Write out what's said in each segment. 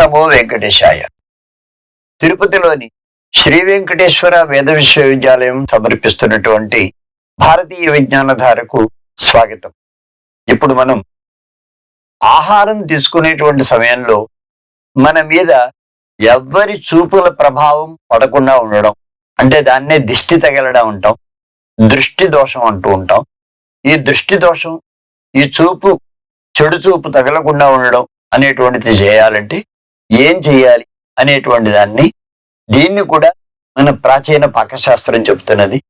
నమో వెంకటేశాయ. తిరుపతిలోని శ్రీ వెంకటేశ్వర వేద విశ్వవిద్యాలయం సమర్పిస్తున్నటువంటి భారతీయ విజ్ఞానధారకు స్వాగతం. ఇప్పుడు మనం ఆహారం తీసుకునేటువంటి సమయంలో మన మీద ఎవ్వరి చూపుల ప్రభావం పడకుండా ఉండడం అంటే దాన్నే దిష్టి తగలడం అంటాం దృష్టి దోషం అంటూ ఉంటాం. ఈ దృష్టి దోషం ఈ చూపు చెడు చూపు తగలకుండా ఉండడం అనేటువంటిది చేయాలంటే ఏం చేయాలి అనేటువంటి దాన్ని దీన్ని కూడా మన ప్రాచీన పాకశాస్త్రం చెబుతున్నది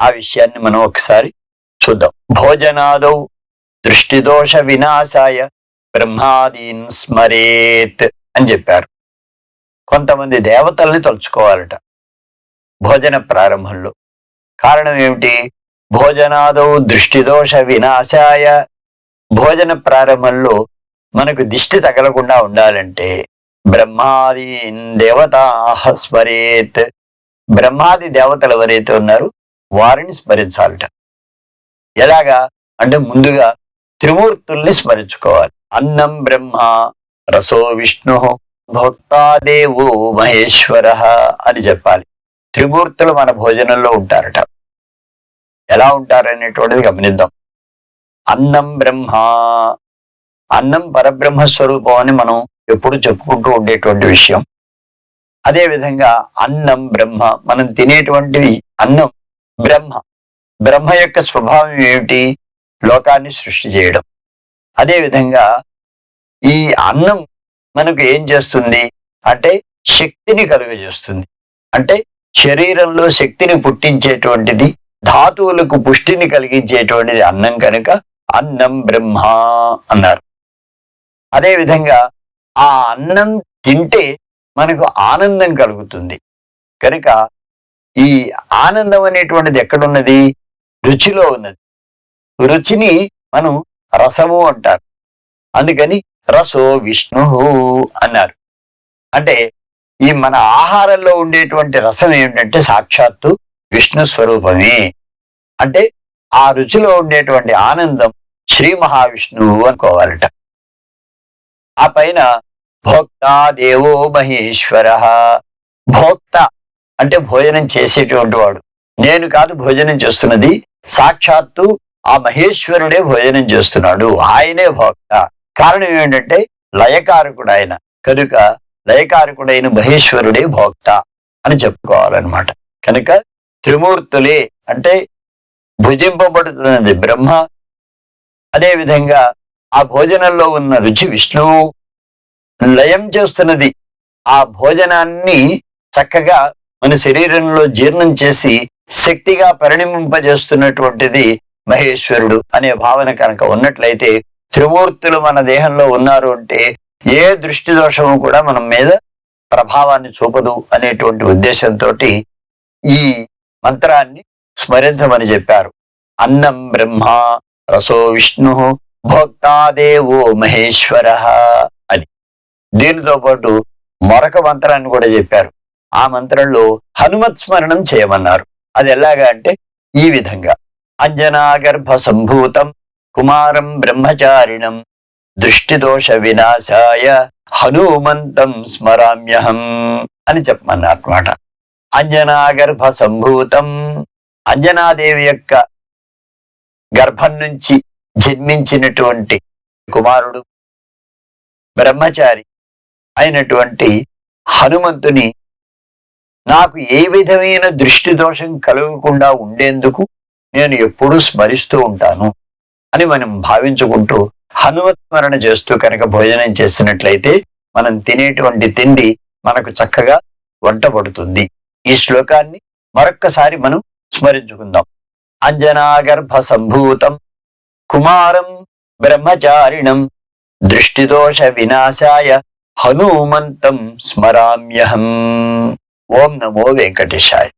ఆ విషయాన్ని మనం ఒకసారి చూద్దాం. భోజనాదౌ దృష్టిదోష వినాశాయ బ్రహ్మాదీన్ స్మరేత్ అని చెప్పారు. కొంతమంది దేవతల్ని తలుచుకోవాలట భోజన ప్రారంభంలో. కారణం ఏమిటి? భోజనాదౌ దృష్టిదోష వినాశాయ భోజన ప్రారంభంలో మనకు దిష్టి తగలకుండా ఉండాలంటే బ్రహ్మాది దేవతా స్మరేత్. బ్రహ్మాది దేవతలు ఎవరైతే ఉన్నారో వారిని స్మరించాలట. ఎలాగా? అంటే ముందుగా త్రిమూర్తుల్ని స్మరించుకోవాలి. అన్నం బ్రహ్మ రసో విష్ణు భోక్తాదేవో మహేశ్వర అని చెప్పాలి. త్రిమూర్తులు మన భోజనంలో ఉంటారట. ఎలా ఉంటారనేటువంటిది గమనిద్దాం. అన్నం బ్రహ్మ. అన్నం పరబ్రహ్మ స్వరూపం అని మనం ఎప్పుడు చెప్పుకుంటూ ఉండేటువంటి విషయం. అదే విధంగా అన్నం బ్రహ్మ మనం తినేటువంటివి అన్నం బ్రహ్మ. బ్రహ్మ యొక్క స్వభావం ఏమిటి? లోకాన్ని సృష్టి చేయడం. అదే విధంగా ఈ అన్నం మనకు ఏం చేస్తుంది? అంటే శక్తిని కలుగజేస్తుంది. అంటే శరీరంలో శక్తిని పుట్టించేటువంటిది ధాతువులకు పుష్టిని కలిగించేటువంటిది అన్నం కనుక అన్నం బ్రహ్మ అన్నారు. అదే విధంగా ఆ అన్నం తింటే మనకు ఆనందం కలుగుతుంది. కనుక ఈ ఆనందం అనేటువంటిది ఎక్కడున్నది? రుచిలో ఉన్నది. రుచిని మనం రసము అంటారు. అందుకని రసో విష్ణు అన్నారు. అంటే ఈ మన ఆహారంలో ఉండేటువంటి రసం ఏమిటంటే సాక్షాత్తు విష్ణు స్వరూపమే. అంటే ఆ రుచిలో ఉండేటువంటి ఆనందం శ్రీ మహావిష్ణువు అనుకోవాలట. ఆ పైన భోక్త దేవో మహేశ్వర. భోక్త అంటే భోజనం చేసేటువంటి వాడు. నేను కాదు భోజనం చేస్తున్నది. సాక్షాత్తు ఆ మహేశ్వరుడే భోజనం చేస్తున్నాడు. ఆయనే భోక్త. కారణం ఏంటంటే లయకారకుడు ఆయన కనుక లయకారకుడైన మహేశ్వరుడే భోక్త అని చెప్పుకోవాలన్నమాట. కనుక త్రిమూర్తులే అంటే భుజింపబడుతున్నది బ్రహ్మ. అదే విధంగా ఆ భోజనంలో ఉన్న రుచి విష్ణువు లయం చేస్తున్నది. ఆ భోజనాన్ని చక్కగా మన శరీరంలో జీర్ణం చేసి శక్తిగా పరిణమింపజేస్తున్నటువంటిది మహేశ్వరుడు అనే భావన కనుక ఉన్నట్లయితే త్రిమూర్తులు మన దేహంలో ఉన్నారు అంటే ఏ దృష్టి దోషము కూడా మన మీద ప్రభావాన్ని చూపదు అనేటువంటి ఉద్దేశంతో ఈ మంత్రాన్ని స్మరించమని చెప్పారు. అన్నం బ్రహ్మ రసో విష్ణు భోక్తాదేవో మహేశ్వర అని. దీనితో పాటు మరొక మంత్రాన్ని కూడా చెప్పారు. ఆ మంత్రంలో హనుమత్ స్మరణం చేయమన్నారు. అది ఎలాగా అంటే ఈ విధంగా. అంజనాగర్భ సంభూతం కుమారం బ్రహ్మచారిణం దృష్టిదోష వినాశాయ హనుమంతం స్మరామ్యహం అని చెప్పమన్నారు అనమాట అంజనాగర్భ సంభూతం అంజనాదేవి యొక్క గర్భం నుంచి జన్మించినటువంటి కుమారుడు బ్రహ్మచారి అయినటువంటి హనుమంతుని నాకు ఏ విధమైన దృష్టి దోషం కలగకుండా ఉండేందుకు నేను ఎప్పుడూ స్మరిస్తూ ఉంటాను అని మనం భావించుకుంటూ హనుమత్ స్మరణ చేస్తూ కనుక భోజనం చేసినట్లయితే మనం తినేటువంటి తిండి మనకు చక్కగా వంట పడుతుంది. ఈ శ్లోకాన్ని మరొక్కసారి మనం స్మరించుకుందాం. అంజనాగర్భ సంభూతం కుమారం బ్రహ్మచారిణం. దృష్టిదోష వినాశాయ హనుమంతం స్మరామ్యహం. ఓం నమో వెంకటేశాయ.